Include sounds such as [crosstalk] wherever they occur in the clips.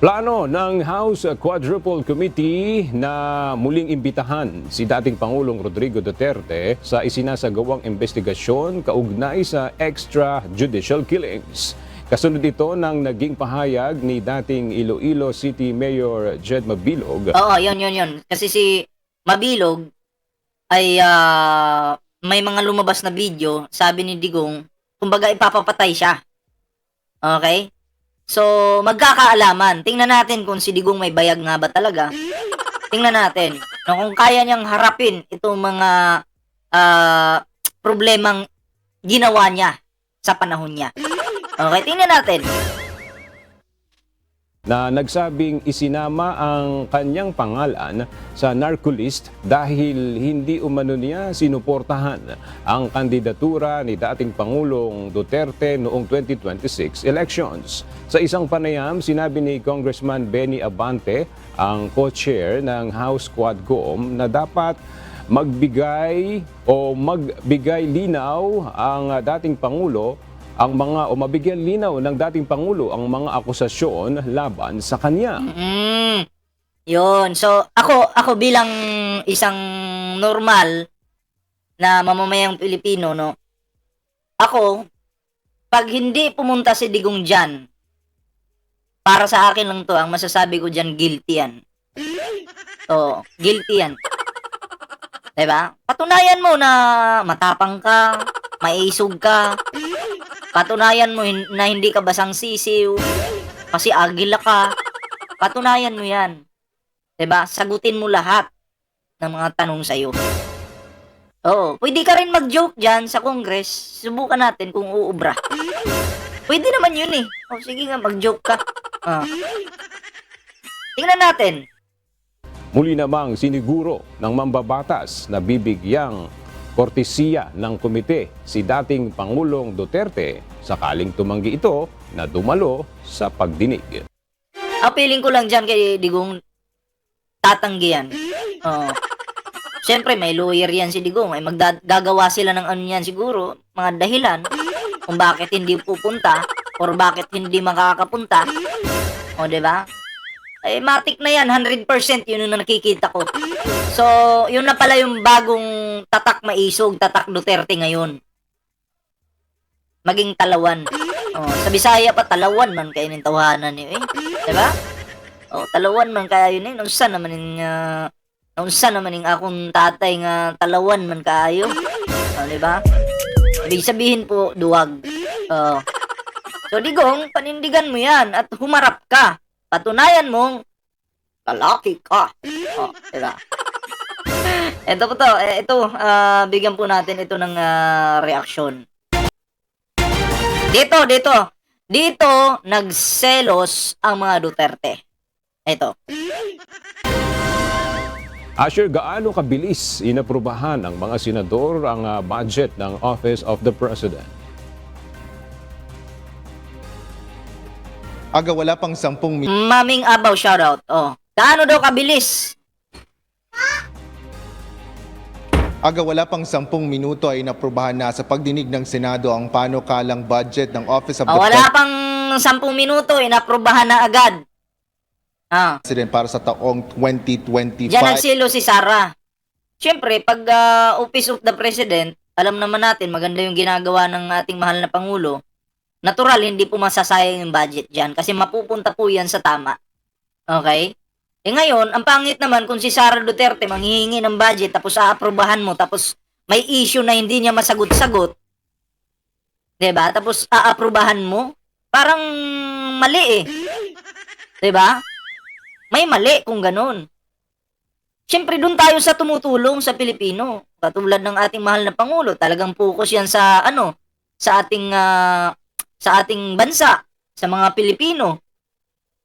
Plano ng House Quadruple Committee na muling imbitahan si dating Pangulong Rodrigo Duterte sa isinasagawang investigasyon kaugnay sa extrajudicial killings. Kasunod ito ng naging pahayag ni dating Iloilo City Mayor Jed Mabilog Oo, yun, yun, yun. Kasi si Mabilog ay ah, may mga lumabas na video, sabi ni Digong, kumbaga ipapapatay siya. Okay? So, magkakaalaman. Tingnan natin kung si Digong may bayag nga ba talaga. Tingnan natin. No, kung kaya niyang harapin itong mga ah, problemang ginawa niya sa panahon niya. Okay, tingnan natin. Na nagsabing isinama ang kanyang pangalan sa narcolist dahil hindi umano niya sinuportahan ang kandidatura ni dating Pangulong Duterte noong 2026 elections. Sa isang panayam, sinabi ni Congressman Benny Abante, ang co-chair ng House Quadcom, na dapat magbigay o magbigay linaw ang dating Pangulo ang mga o mabigyan linaw ng dating Pangulo ang mga akusasyon laban sa kanya. Mm. Yun. So, ako, ako bilang isang normal na mamamayang Pilipino, no? Ako, pag hindi pumunta si Digong dyan, para sa akin lang to, ang masasabi ko dyan, guilty yan. Oo, guilty yan. Diba? Patunayan mo na matapang ka, maisog ka, patunayan mo na hindi ka basang sisiw, kasi agila ka, Patunayan mo yan. ba? Sagutin mo lahat ng mga tanong sa'yo. Oo. Pwede ka rin mag-joke dyan sa Congress. Subukan natin kung uubra. Pwede naman yun eh. O sige nga, mag-joke ka. Ah. Tingnan natin. Muli namang siniguro ng mambabatas na bibigyang kortesiya ng komite si dating Pangulong Duterte sakaling tumanggi ito na dumalo sa pagdinig. Ang feeling ko lang dyan kay Digong tatanggihan. Oo. Siyempre, may lawyer yan si Digong. Ay maggagawa sila ng ano yan siguro, mga dahilan kung bakit hindi pupunta or bakit hindi makakapunta. O, di ba? Ay, matik na yan. 100% yun yung nakikita ko. So, yun na pala yung bagong tatak maisog, tatak Duterte ngayon. Maging talawan. Oh, sa Bisaya pa talawan man kay ning tawanan ni eh. 'Di ba? Oh, talawan man kaya yun eh. Unsa naman ning uh, unsa naman ning akong tatay nga talawan man kaayo. Oh, 'di ba? Ibig sabihin po duwag. Oh. So digong panindigan mo 'yan at humarap ka. Patunayan mong lalaki ka. Oh, 'di ba? Ito po to, eh, ito, ah, bigyan po natin ito ng ah, reaksyon. Dito, dito. Dito, nagselos ang mga Duterte. Ito. Asher, gaano kabilis inaprubahan ng mga senador ang ah, budget ng Office of the President? Aga wala pang sampung mi- Maming Abaw, shoutout. Oh. Gaano daw kabilis? aga wala pang sampung minuto ay inaprubahan na sa pagdinig ng Senado ang panukalang budget ng Office of Oh, the wala pang 10 minuto, inaprubahan na agad. Ah. President para sa taong 2025. Diyan nagsilo si Sara. Siyempre, pag ah, Office of the President, alam naman natin, maganda yung ginagawa ng ating mahal na Pangulo. Natural, hindi po masasayang yung budget dyan kasi mapupunta po yan sa tama. Okay? Eh ngayon, ang pangit naman kung si Sara Duterte manghihingi ng budget tapos aaprubahan mo tapos may issue na hindi niya masagot-sagot. 'Di ba? Tapos aaprubahan mo, parang mali eh. 'Di ba? May mali kung ganun. Siyempre, doon tayo sa tumutulong sa Pilipino. Katulad ng ating mahal na Pangulo, talagang focus yan sa, ano, sa ating, ah, sa ating bansa, sa mga Pilipino.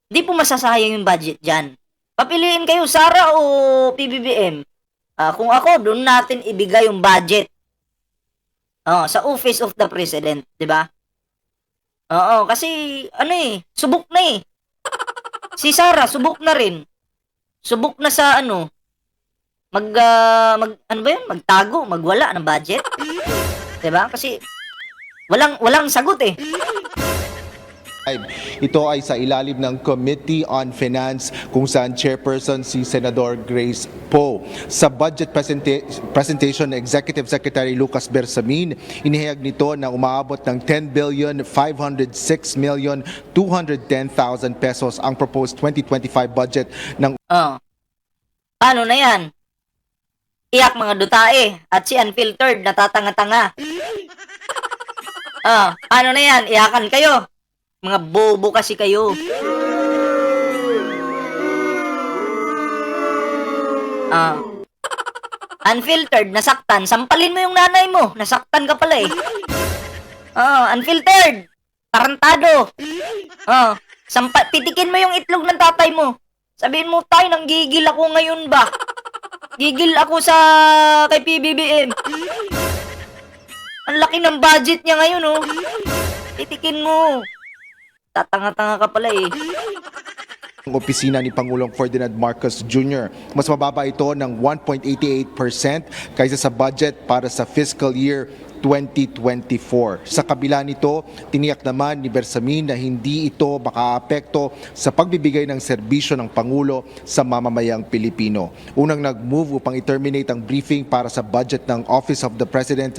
Di po masasayang yung budget dyan. Papiliin kayo, Sara o PBBM? Ah, kung ako, doon natin ibigay yung budget. Oh, sa Office of the President, di ba? Oo, kasi, ano eh, subok na eh. Si Sara, subok na rin. Subok na sa ano, mag, ah, mag ano ba yun? Magtago, magwala ng budget. 'Di? Kasi walang walang sagot eh. Ito ay sa ilalim ng Committee on Finance kung saan chairperson si Senador Grace Poe. Sa budget presenta- presentation ng Executive Secretary Lucas Bersamin, inihayag nito na umaabot ng 10 billion 506 million 210,000 pesos ang proposed 2025 budget ng Oh. Paano na yan? Iyak mga dutae at si unfiltered natatanga-tanga. Oh, ano na yan? Iyakan kayo. Mga bobo kasi kayo. Ah. Unfiltered, nasaktan. Sampalin mo yung nanay mo. Nasaktan ka pala eh. Oh, unfiltered. Tarantado. Oh, sampa pitikin mo yung itlog ng tatay mo. Sabihin mo, tay, nanggigil ako ngayon ba? Gigil ako sa kay PBBM. Ang laki ng budget niya ngayon, oh. Titikin mo. Tatanga-tanga ka pala eh. ng opisina ni Pangulong Ferdinand Marcos Jr. Mas mababa ito ng 1.88% kaysa sa budget para sa fiscal year 2024. Sa kabila nito, tiniyak naman ni Bersamin na hindi ito makaapekto sa pagbibigay ng serbisyo ng Pangulo sa mamamayang Pilipino. Unang nag-move upang i-terminate ang briefing para sa budget ng Office of the President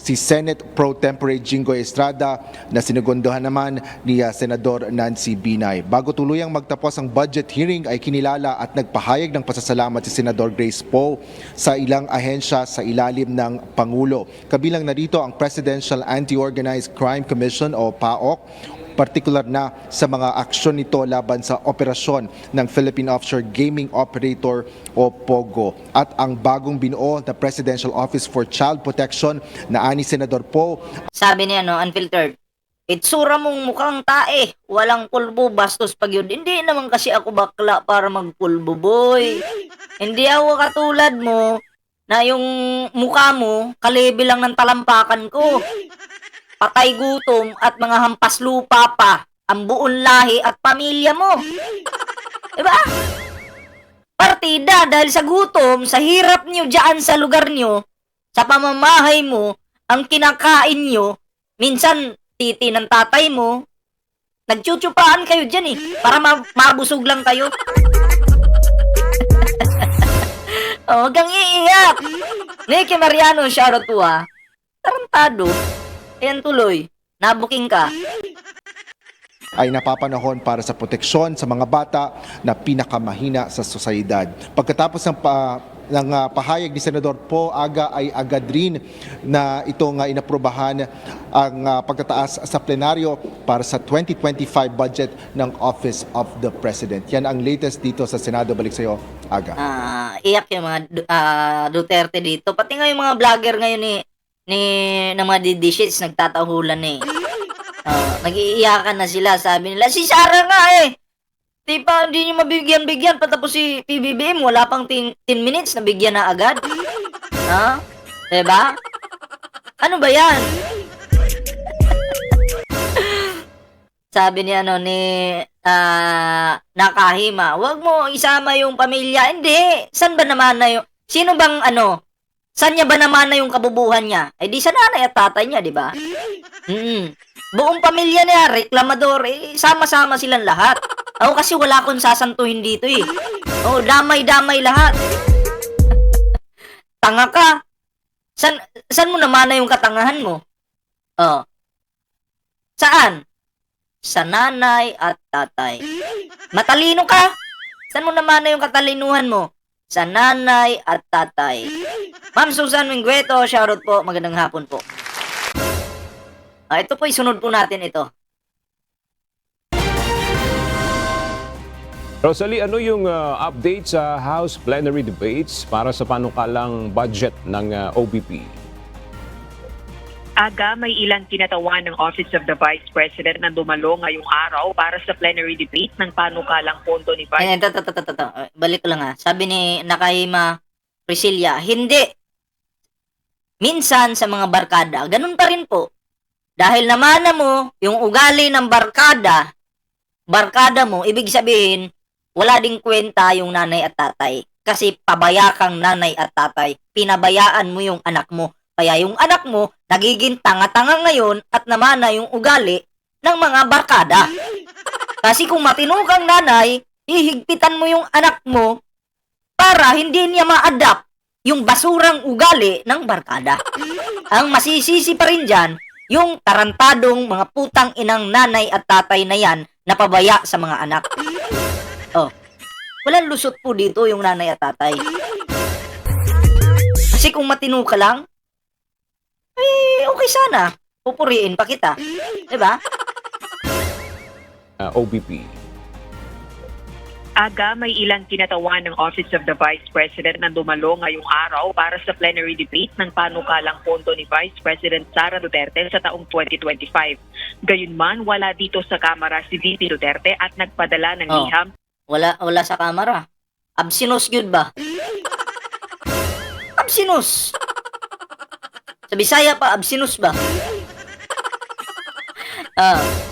si Senate Pro Tempore Jinggoy Estrada na sinugunduhan naman ni uh, Senador Nancy Binay. Bago tuluyang magtapos ang budget hearing ay kinilala at nagpahayag ng pasasalamat si Senador Grace Poe sa ilang ahensya sa ilalim ng Pangulo. Kabilang narito ang Presidential Anti-Organized Crime Commission o PAOK partikular na sa mga aksyon nito laban sa operasyon ng Philippine Offshore Gaming Operator o POGO at ang bagong binuo na Presidential Office for Child Protection na ani Senador Poe Sabi niya, no, unfiltered. Itsura mong mukhang tae. Walang pulbo, bastos pag yun. Hindi naman kasi ako bakla para magpulbo, boy. Hindi ako katulad mo na yung mukha mo, kalibi lang ng talampakan ko. Patay gutom at mga hampas lupa pa ang buong lahi at pamilya mo. Diba? Partida dahil sa gutom, sa hirap nyo dyan sa lugar nyo, sa pamamahay mo, ang kinakain nyo, minsan titi ng tatay mo, nagchuchupaan kayo dyan eh, para ma- mabusog lang kayo. [laughs] oh, hanggang iiyak. Nicky Mariano, shoutout to ha. Tarantado. Ayan tuloy. Nabuking ka. ay napapanahon para sa proteksyon sa mga bata na pinakamahina sa sosyedad. Pagkatapos ng pa, ng ah, pahayag ni Senador Po Aga ay agad rin na ito nga inaprobahan ang ah, pagtataas sa plenaryo para sa 2025 budget ng Office of the President. Yan ang latest dito sa Senado. Balik sa iyo, Aga. Ah, iyak yung mga ah, Duterte dito. Pati nga yung mga vlogger ngayon ni ni ng mga didishits nagtatahulan eh. Ah, nag-iiyakan na sila. Sabi nila, si Sarah nga eh. Di pa, hindi niyo mabigyan-bigyan. Patapos si PBBM, wala pang 10, 10 minutes, nabigyan na agad. Ha? Diba? Ano ba yan? Sabi ni ano ni ah Nakahima, wag mo isama yung pamilya. Hindi. San ba naman na yung Sino bang ano? San niya ba naman na yung kabubuhan niya? Eh di sa nanay at tatay niya, di ba? Mm. Buong pamilya niya, reklamador, eh, sama-sama silang lahat. Ako kasi wala akong sasantuhin dito eh. Oh, damay-damay lahat. [laughs] Tanga ka. San, san mo naman na yung katangahan mo? Oh. Saan? Sa nanay at tatay. Matalino ka? Saan mo naman na yung katalinuhan mo? Sa nanay at tatay. Ma'am Susan Minggueto, shoutout po. Magandang hapon po. Ah, ito po, isunod po natin ito. Rosalie, ano yung uh, update sa House plenary debates para sa panukalang budget ng uh, OBP? Aga, may ilang kinatawan ng Office of the Vice President na dumalo ngayong araw para sa plenary debate ng panukalang pondo ni Vice. Eh, Balik ko lang ha. Sabi ni Nakahima Priscilla, hindi. Minsan sa mga barkada, ganun pa rin po. Dahil namana mo yung ugali ng barkada, barkada mo, ibig sabihin, wala ding kwenta yung nanay at tatay. Kasi pabaya kang nanay at tatay. Pinabayaan mo yung anak mo. Kaya yung anak mo, nagiging tanga-tanga ngayon at namana yung ugali ng mga barkada. [laughs] Kasi kung matino kang nanay, hihigpitan mo yung anak mo para hindi niya ma-adapt yung basurang ugali ng barkada. [laughs] Ang masisisi pa rin dyan, yung tarantadong mga putang inang nanay at tatay na yan na pabaya sa mga anak. [laughs] Oh, walang lusot po dito yung nanay at tatay. Kasi kung matino ka lang, eh, okay sana. Pupuriin pa kita. [laughs] 'Di ba? uh, OBP. Aga, may ilang kinatawan ng Office of the Vice President na dumalo ngayong araw para sa plenary debate ng panukalang pondo ni Vice President Sara Duterte sa taong 2025. Gayunman, wala dito sa Kamara si VP Duterte at nagpadala ng Oh. liham Wala wala sa kamera. Absinos yun ba? Absinos. Sa Bisaya pa, absinos ba? Ah, sa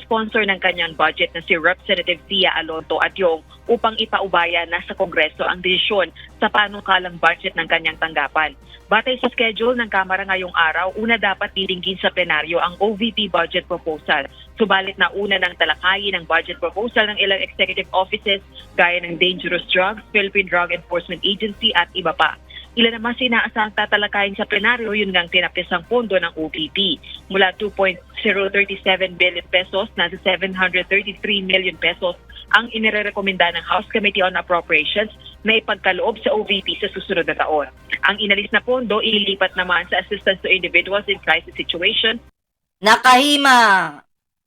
sponsor ng kanyang budget na si Representative Tia Alonto at Yung upang ipaubaya na sa Kongreso ang desisyon sa panukalang budget ng kanyang tanggapan. Batay sa schedule ng Kamara ngayong araw, una dapat diringgin sa plenaryo ang OVP budget proposal. Subalit na una ng talakayin ang budget proposal ng ilang executive offices gaya ng Dangerous Drugs, Philippine Drug Enforcement Agency at iba pa. Ilan naman sinaasang tatalakayin sa plenaryo yun ngang tinapisang pondo ng OVP. Mula 2.037 billion pesos na sa 733 million pesos ang inirekomenda ng House Committee on Appropriations na ipagkaloob sa OVP sa susunod na taon. Ang inalis na pondo ililipat naman sa assistance to individuals in crisis situations nakahima.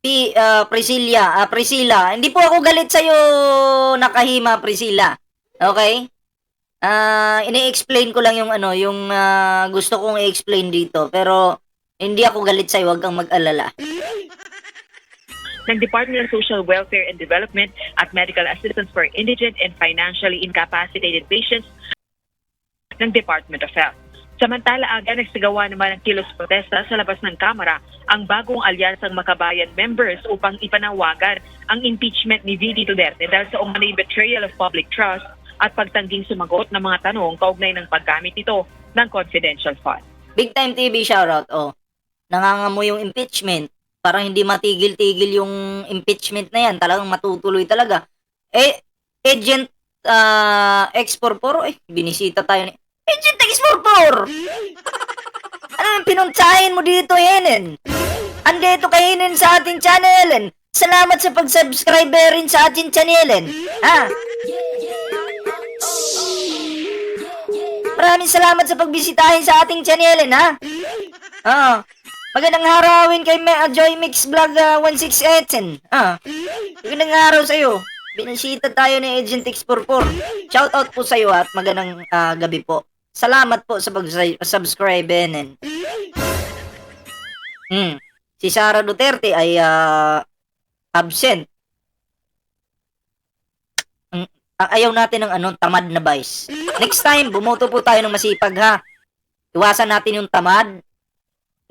P, ah, Priscilla, ah, Priscilla. Hindi po ako galit sa nakahima, Priscilla. Okay? Ah, ini-explain ko lang yung ano, yung ah, gusto kong i-explain dito, pero hindi ako galit sa wag kang mag-alala. ng Department of Social Welfare and Development at Medical Assistance for Indigent and Financially Incapacitated Patients ng Department of Health. Samantala, aga nagsagawa naman ng kilos protesta sa labas ng Kamara ang bagong alyansang makabayan members upang ipanawagan ang impeachment ni VP Duterte dahil sa umano'y betrayal of public trust at pagtangging sumagot ng mga tanong kaugnay ng paggamit nito ng confidential fund. Big Time TV shoutout, oh. Nangangamo yung impeachment. Parang hindi matigil-tigil yung impeachment na yan. Talagang matutuloy talaga. Eh, Agent uh, X44, eh, binisita tayo ni... Agent X44! [laughs] Ano yung pinuntsahin mo dito, Henen? Andito ka, Henen, sa ating channel. Salamat sa pag-subscribe rin sa ating channel. Ha? Maraming salamat sa pagbisitahin sa ating channel, ha? Ah. Magandang harawin kay Me uh, Joy Mix Vlog ah, 168. Ah. Magandang araw sa iyo. Binisita tayo ni Agent X44. Shout out po sa iyo at magandang ah, gabi po. Salamat po sa pag-subscribe and Hmm. Si Sara Duterte ay ah, absent. Ang- ang ayaw natin ng ano, tamad na vice. Next time, bumoto po tayo ng masipag ha. Iwasan natin yung tamad.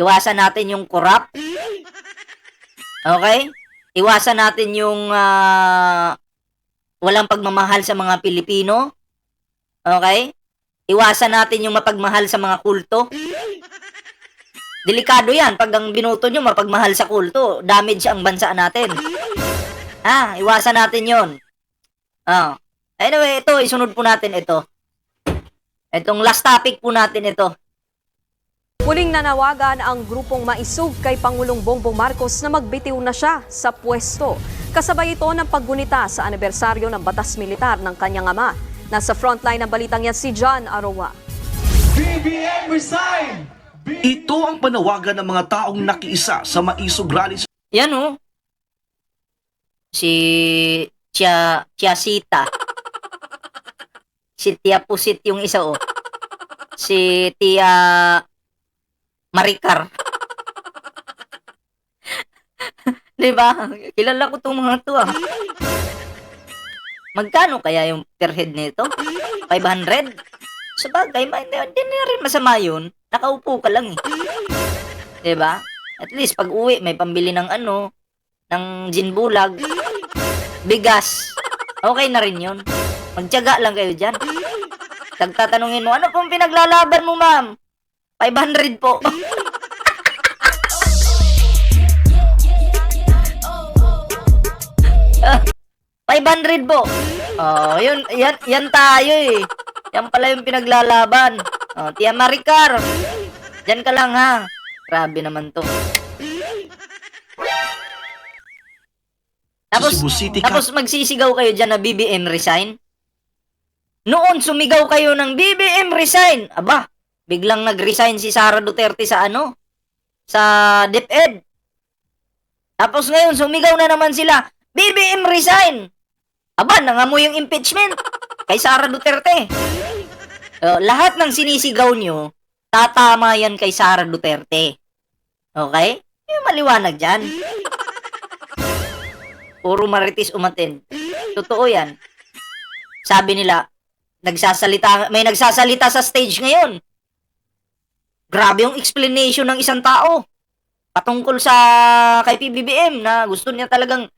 Iwasan natin yung corrupt. Okay? Iwasan natin yung ah, walang pagmamahal sa mga Pilipino. Okay? Iwasan natin yung mapagmahal sa mga kulto. Delikado yan. Pag ang binuto nyo mapagmahal sa kulto, damage ang bansa natin. Ah, iwasan natin yon. Ah. Anyway, ito, isunod po natin ito. Itong last topic po natin ito. Muling nanawagan ang grupong maisug kay Pangulong Bongbong Marcos na magbitiw na siya sa pwesto. Kasabay ito ng paggunita sa anibersaryo ng batas militar ng kanyang ama. Nasa frontline ng balitang yan si John Arowa. BBM resign! Ito ang panawagan ng mga taong nakiisa sa maisog rally sa Yan oh. Si Tia Tiasita. Si Tia Pusit yung isa oh. Si Tia Maricar. [laughs] 'Di ba? Kilala ko tong mga to ah. Magkano kaya yung per head nito? 500? Sa bagay, hindi, hindi na rin masama yun. Nakaupo ka lang eh. ba? At least pag uwi may pambili ng ano, ng gin bulag, bigas. Okay na rin 'yun. Magtyaga lang kayo dyan. Tagtatanungin mo, ano pong pinaglalaban mo, ma'am? 500 po. [laughs] uh, 500 po. Oh, yun, yan, yan tayo eh. Yan pala yung pinaglalaban. Oh, Tia Maricar. Diyan ka lang ha. Grabe naman to. Tapos, tapos magsisigaw kayo dyan na BBM resign. Noon, sumigaw kayo ng BBM resign. Aba, biglang nag-resign si Sara Duterte sa ano? Sa DepEd. Tapos ngayon, sumigaw na naman sila, BBM resign. Aba, nangamoy yung impeachment kay Sara Duterte. Uh, lahat ng sinisigaw nyo, tatama yan kay Sara Duterte. Okay? Yung maliwanag dyan. Puro maritis umatin. Totoo yan. Sabi nila, nagsasalita, may nagsasalita sa stage ngayon. Grabe yung explanation ng isang tao patungkol sa kay PBBM na gusto niya talagang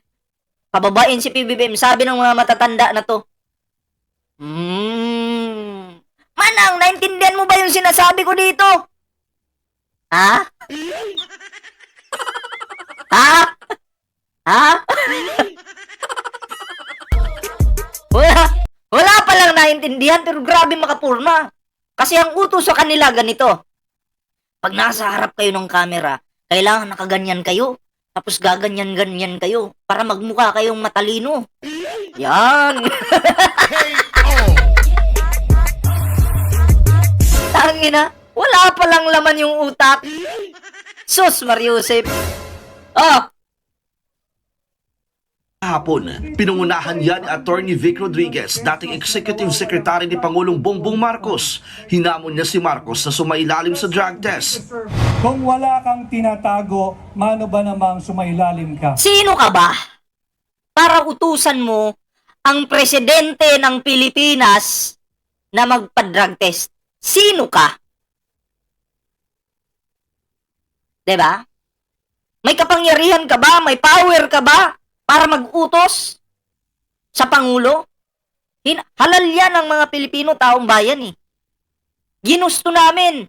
pababain si PBBM. Sabi ng mga matatanda na to, Hmm. Manang, naintindihan mo ba yung sinasabi ko dito? Ha? ha? Ha? [laughs] wala, wala palang naintindihan pero grabe makapurma. Kasi ang utos sa kanila ganito. Pag nasa harap kayo ng camera, kailangan nakaganyan kayo. Tapos gaganyan-ganyan kayo para magmukha kayong matalino. Yan. [laughs] Tangina, wala palang laman yung utak. Sus, Mariusip. Oh, Hapon, pinungunahan yan ni Attorney Vic Rodriguez, dating Executive Secretary ni Pangulong Bongbong Marcos. Hinamon niya si Marcos na sumailalim sa drug test. Kung wala kang tinatago, mano ba namang sumailalim ka? sino ka ba? Para utusan mo ang presidente ng Pilipinas na magpa-drug test. Sino ka? 'Di ba? May kapangyarihan ka ba? May power ka ba para mag-utos sa pangulo? Halal yan ng mga Pilipino taong bayan eh. Ginusto namin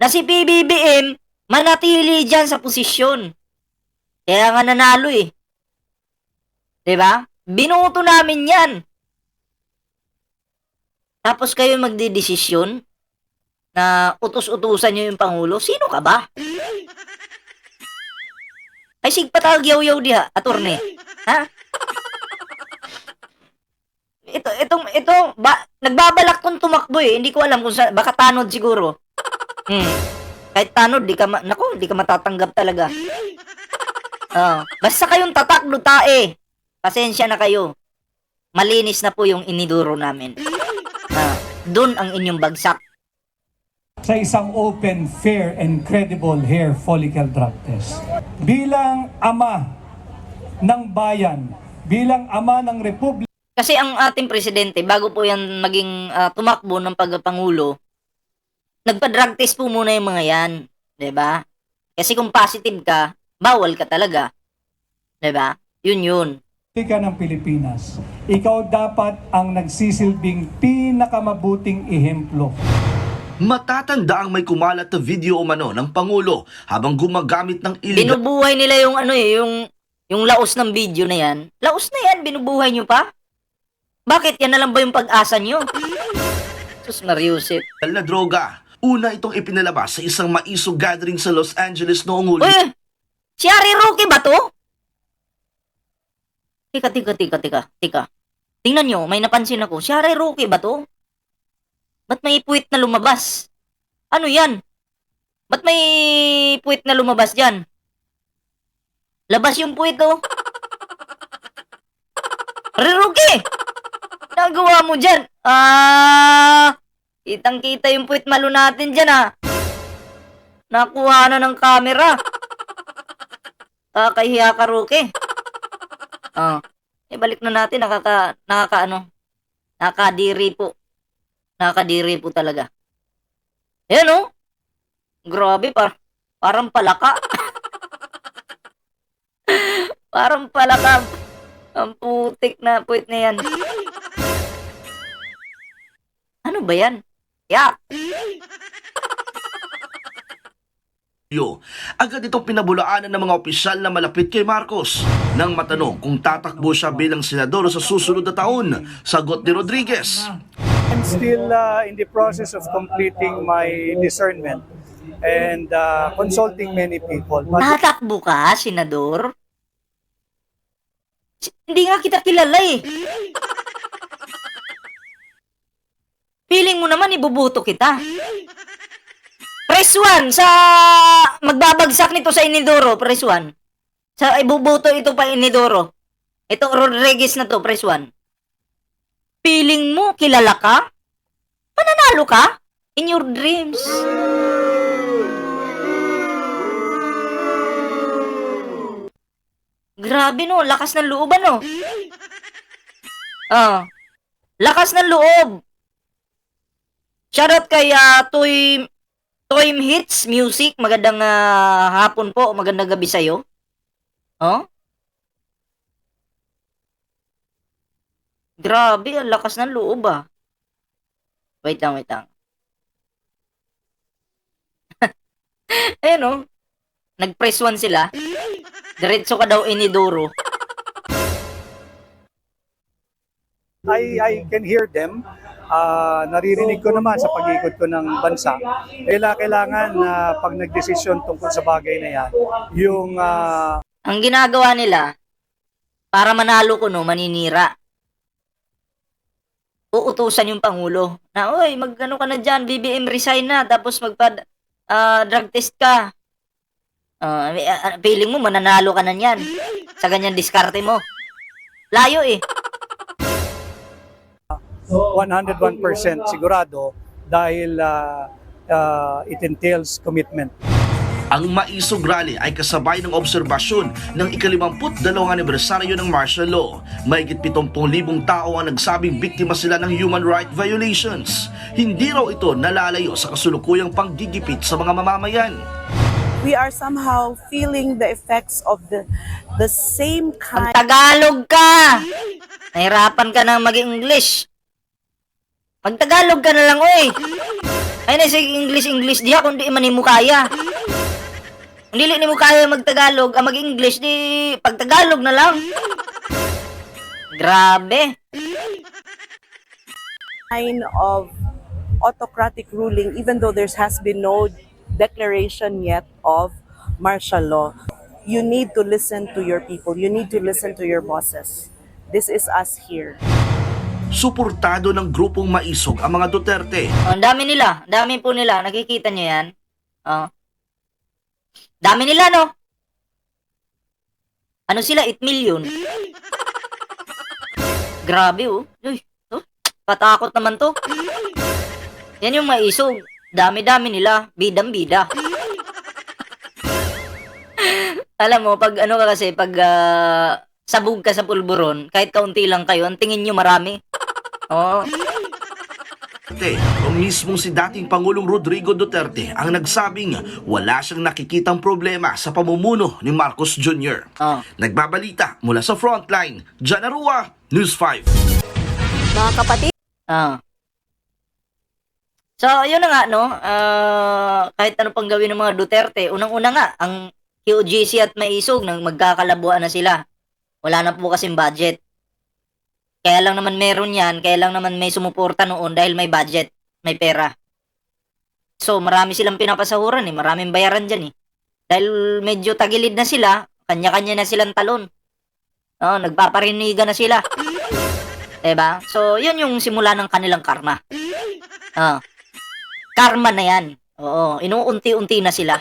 na si PBBM manatili dyan sa posisyon. Kaya nga nanalo eh. ba? Binoto namin 'yan. Tapos kayo magdidesisyon na utos-utusan niyo yung pangulo. Sino ka ba? Ay sig patawag yaw-yaw diha, attorney. Ha? Ito, itong, ito, ba, nagbabalak kong tumakbo eh. Hindi ko alam kung sa, baka tanod siguro. Hmm. Kahit tanod, di ka, ma, naku, di ka matatanggap talaga. Oh, basta kayong tataklo tae. Pasensya na kayo. Malinis na po yung iniduro namin. Ah, doon ang inyong bagsak. Sa isang open, fair, and credible hair follicle drug test. Bilang ama ng bayan, bilang ama ng republika, Kasi ang ating presidente, bago po yan maging ah, tumakbo ng pagpangulo, nagpa-drug test po muna yung mga yan. ba? Kasi kung positive ka, bawal ka talaga. ba? Yun yun. ng Pilipinas, ikaw dapat ang nagsisilbing pinakamabuting ehemplo. Matatanda ang may kumalat na video umano ng Pangulo habang gumagamit ng illegal Binubuhay nila yung ano eh, yung yung laos ng video na yan. Laos na yan, binubuhay nyo pa? Bakit yan na lang ba yung pag-asa nyo? [laughs] Sus Mariusip. na droga. Una itong ipinalabas sa isang maisog gathering sa Los Angeles noong Hulyo. Uy! Si Harry Roque ba to? Tika, tika, tika, tika, tika. Tingnan nyo, may napansin ako. Si Harry Roque ba to? Ba't may puwit na lumabas? Ano yan? Ba't may puwit na lumabas dyan? Labas yung puwit, oh. Roque! Nagawa mo dyan? Ah... Kitang-kita yung puwit malo natin dyan, ah. Nakuha na ng camera. Kakahiya ka, Roque. Oh. Eh, balik na natin. Nakaka, nakaka, ano, nakadiri po. Nakadiri po talaga. Ayan, oh. Grabe, par parang palaka. [laughs] parang palaka. Ang putik na puwit na yan. Ano ba yan? Yak! [laughs] Yo, agad itong pinabulaanan ng mga opisyal na malapit kay Marcos. Nang matanong kung tatakbo siya bilang senador sa susunod na taon, sagot ni Rodriguez. I'm still uh, in the process of completing my discernment and uh, consulting many people. But Tatakbo ka, senador? Hindi nga kita kilala eh. Feeling mo naman ibubuto kita. Press 1 sa magbabagsak nito sa Inidoro, press 1. Sa ibubuto ito pa Inidoro. Ito Rodriguez na to, press 1. Feeling mo kilala ka? Mananalo ka? In your dreams. Grabe no, lakas ng loob ano. Ah. Lakas ng loob. Shoutout kay ah, Toy Toy Hits Music. Magandang ah, hapon po, magandang gabi sa iyo. Oh? Grabe, ang lakas ng loob ah. Wait lang, wait lang. [laughs] Ayun oh. Nag-press one sila. Diretso ka daw inidoro. I, I can hear them. Ah, naririnig ko naman sa pag-ikot ko ng bansa. Kailangan, kailangan na pag nagdesisyon tungkol sa bagay na yan, yung ah, Ang ginagawa nila, para manalo ko no, maninira. Uutusan yung Pangulo na, oy, magano ka na dyan, BBM resign na, tapos magpa ah, drug test ka. Uh, feeling mo, mananalo ka na yan. Sa ganyan diskarte mo. Layo eh. 101% sigurado dahil ah, ah, it entails commitment. Ang Maisog Rally ay kasabay ng obserbasyon ng ikalimamput dalawang anibersaryo ng martial law. Mahigit 70,000 tao ang nagsabing biktima sila ng human right violations. Hindi raw ito nalalayo sa kasulukuyang panggigipit sa mga mamamayan. we are somehow feeling the effects of the the same kind Magtagalog ka! Nahirapan ka na mag-English. Magtagalog ka na lang, oy! Ay na English-English diha kung di man mo kaya. Dili ni mo kaya magtagalog, ah, mag-English, di pagtagalog na lang. [laughs] Grabe. kind of autocratic ruling even though there has been no declaration yet of martial law you need to listen to your people you need to listen to your bosses this is us here Suportado ng grupong Maisog ang mga Duterte. Oh, ang dami nila. Ang dami po nila. Nakikita niyo yan? Oh. Dami nila, no? Ano sila? 8 million. [laughs] Grabe, oh. Uy, oh. Patakot naman to. Yan yung maisog. Dami-dami nila. Bidang-bida. [laughs] Alam mo, pag ano ka kasi, pag ah, sabog ka sa pulburon, kahit kaunti lang kayo, ang tingin nyo marami. Oh. Duterte, o mismong si dating Pangulong Rodrigo Duterte ang nagsabing wala siyang nakikitang problema sa pamumuno ni Marcos Jr. Oh. Nagbabalita mula sa Frontline, Jan Arua, News 5. Mga kapatid, Ah. So, yun na nga, no? Ah, kahit ano pang gawin ng mga Duterte, unang-una nga, ang QGC at Maisog, nang magkakalabuan na sila. Wala na po kasing budget. Kaya lang naman meron yan, kaya lang naman may sumuporta noon dahil may budget, may pera. So, marami silang pinapasahuran eh, maraming bayaran dyan eh. Dahil medyo tagilid na sila, kanya-kanya na silang talon. Oh, nagpaparinigan na sila. Diba? So, yun yung simula ng kanilang karma. [laughs] Ah. Karma na yan. Oo, inuunti-unti na sila.